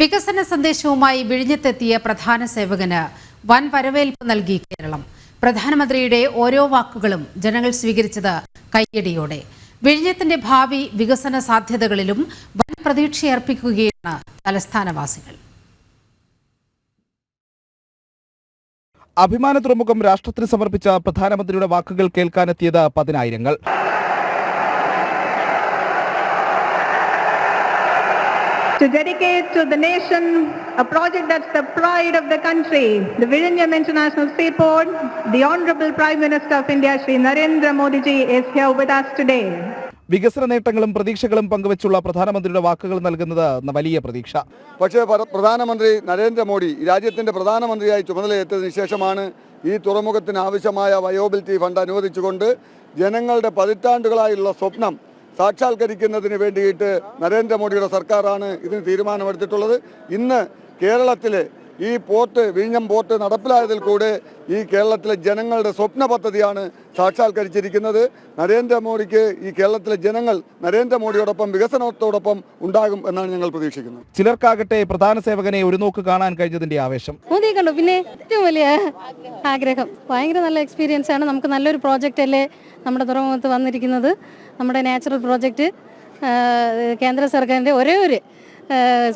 വികസന സന്ദേശവുമായി വിഴിഞ്ഞത്തെത്തിയ പ്രധാന സേവകന് വൻ വരവേൽപ്പ് നൽകി കേരളം. പ്രധാനമന്ത്രിയുടെ ഓരോ വാക്കുകളും ജനങ്ങൾ സ്വീകരിച്ചത് കയ്യടിയോടെ. വിഴിഞ്ഞത്തിന്റെ ഭാവി വികസന സാധ്യതകളിലും വൻ പ്രതീക്ഷയർപ്പിക്കുകയാണ് തലസ്ഥാനവാസികൾ. അഭിമാന തുറമുഖം രാഷ്ട്രത്തിന് സമർപ്പിച്ച പ്രധാനമന്ത്രിയുടെ വാക്കുകൾ കേൾക്കാനെത്തിയത് പതിനായിരങ്ങൾ. To dedicate to the nation a project that's the pride of the country, the Virginia International Seaport. The Honorable Prime Minister of India, Sri Narendra Modi ji, is here with us today. വികസന നേട്ടങ്ങളും പ്രതീക്ഷകളും പങ്കുവച്ചുള്ള പ്രധാനമന്ത്രിയുടെ വാക്കുകൾ നൽകുന്നത് വലിയ പ്രതീക്ഷ പക്ഷേ പ്ര- പ്രധാനമന്ത്രി നരേന്ദ്രമോദി രാജ്യത്തിന്റെ പ്രധാനമന്ത്രിയായി ചുമതലയേറ്റതിനു ശേഷമാണ് ഈ തുറമുഖത്തിന് ആവശ്യമായ വയോബിലിറ്റി ഫണ്ട് അനുവദിച്ചുകൊണ്ട് ജനങ്ങളുടെ പതിറ്റാണ്ടുകളായുള്ള സ്വപ്നം സാക്ഷാത്കരിക്കുന്നതിന് വേണ്ടിയിട്ട് നരേന്ദ്രമോദിയുടെ സർക്കാരാണ് ഇതിന് തീരുമാനമെടുത്തിട്ടുള്ളത്. ഇന്ന് കേരളത്തിലെ ഈ പോർട്ട് വിഴിഞ്ഞം പോർട്ട് നടപ്പിലായതിൽ കൂടെ ഈ കേരളത്തിലെ ജനങ്ങളുടെ സ്വപ്ന പദ്ധതിയാണ് സാക്ഷാത്കരിച്ചിരിക്കുന്നത്. നരേന്ദ്രമോദിക്ക് ഈ കേരളത്തിലെ ജനങ്ങൾ നരേന്ദ്രമോദിയോടൊപ്പം വികസനത്തോടൊപ്പം ഉണ്ടാകും എന്നാണ് ഞങ്ങൾ പ്രതീക്ഷിക്കുന്നത്. ചിലർക്കാകട്ടെ പ്രധാന സേവകനെ ഒരു നോക്ക് കാണാൻ കഴിഞ്ഞതിന്റെ ആവേശം. മോദി കണ്ടു? പിന്നെ ഏറ്റവും വലിയ ആഗ്രഹം. ഭയങ്കര നല്ല എക്സ്പീരിയൻസ് ആണ്. നമുക്ക് നല്ലൊരു പ്രോജക്റ്റ് അല്ലേ നമ്മുടെ തുറമുഖത്ത് വന്നിരിക്കുന്നത്. നമ്മുടെ നാച്ചുറൽ പ്രോജക്റ്റ് കേന്ദ്ര സർക്കാരിന്റെ ഒരേ ഒരു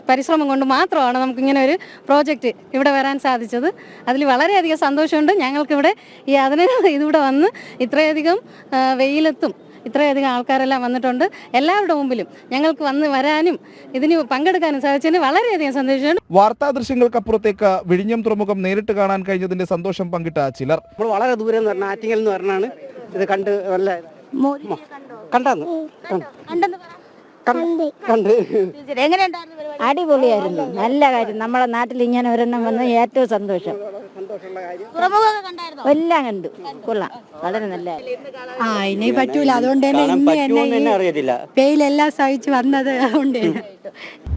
പരിശ്രമം കൊണ്ട് മാത്രമാണ് നമുക്കിങ്ങനെ ഒരു പ്രോജക്റ്റ് ഇവിടെ വരാൻ സാധിച്ചത്. അതിൽ വളരെയധികം സന്തോഷമുണ്ട്. ഞങ്ങൾക്കിവിടെ ഈ അതിന് ഇതിവിടെ വന്ന് ഇത്രയധികം വെയിലെത്തും ഇത്രയധികം ആൾക്കാരെല്ലാം വന്നിട്ടുണ്ട്. എല്ലാവരുടെ മുമ്പിലും ഞങ്ങൾക്ക് വന്ന് വരാനും ഇതിന് പങ്കെടുക്കാനും സാധിച്ചതിന് വളരെയധികം സന്തോഷമുണ്ട്. വാർത്താ ദൃശ്യങ്ങൾക്കപ്പുറത്തേക്ക് വിഴിഞ്ഞം തുറമുഖം നേരിട്ട് കാണാൻ കഴിഞ്ഞതിന്റെ സന്തോഷം പങ്കിട്ട ചിലർ. നമ്മൾ വളരെ ദൂരം ആറ്റിങ്ങൽ എന്ന് പറഞ്ഞാണ് ഇത് കണ്ട് നല്ല കണ്ടാന്ന്. കണ്ട്? കണ്ട് അടിപൊളിയായിരുന്നു. നല്ല കാര്യം. നമ്മളെ നാട്ടിൽ ഇങ്ങനെ ഒരെണ്ണം വന്ന് ഏറ്റവും സന്തോഷം. എല്ലാം കണ്ടു. കൊള്ളാം. വളരെ നല്ല ആ ഇനി പറ്റൂല. അതുകൊണ്ട് തന്നെ അറിയത്തില്ല ഈ വെയിലെല്ലാം സഹിച്ച് വന്നത് അതുകൊണ്ട്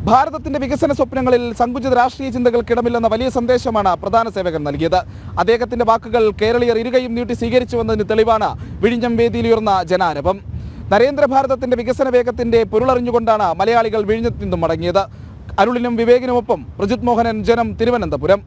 ഭാരതത്തിന്റെ വികസന സ്വപ്നങ്ങളിൽ സങ്കുചിത രാഷ്ട്രീയ ചിന്തകൾക്കിടമില്ലെന്ന വലിയ സന്ദേശമാണ് പ്രധാന സേവകൻ നൽകിയത്. അദ്ദേഹത്തിന്റെ വാക്കുകൾ കേരളീയർ ഇരുകയും നീട്ടി സ്വീകരിച്ചുവെന്നതിന് തെളിവാണ് വിഴിഞ്ഞം വേദിയിലുയർന്ന ജനാരവം നരേന്ദ്ര ഭാരതത്തിന്റെ വികസന വേഗത്തിന്റെ പൊരുളറിഞ്ഞുകൊണ്ടാണ് മലയാളികൾ വിഴിഞ്ഞത്തു നിന്നും മടങ്ങിയത്. അരുളിനും വിവേകിനുമൊപ്പം പ്രജിത് മോഹനൻ ജനം തിരുവനന്തപുരം.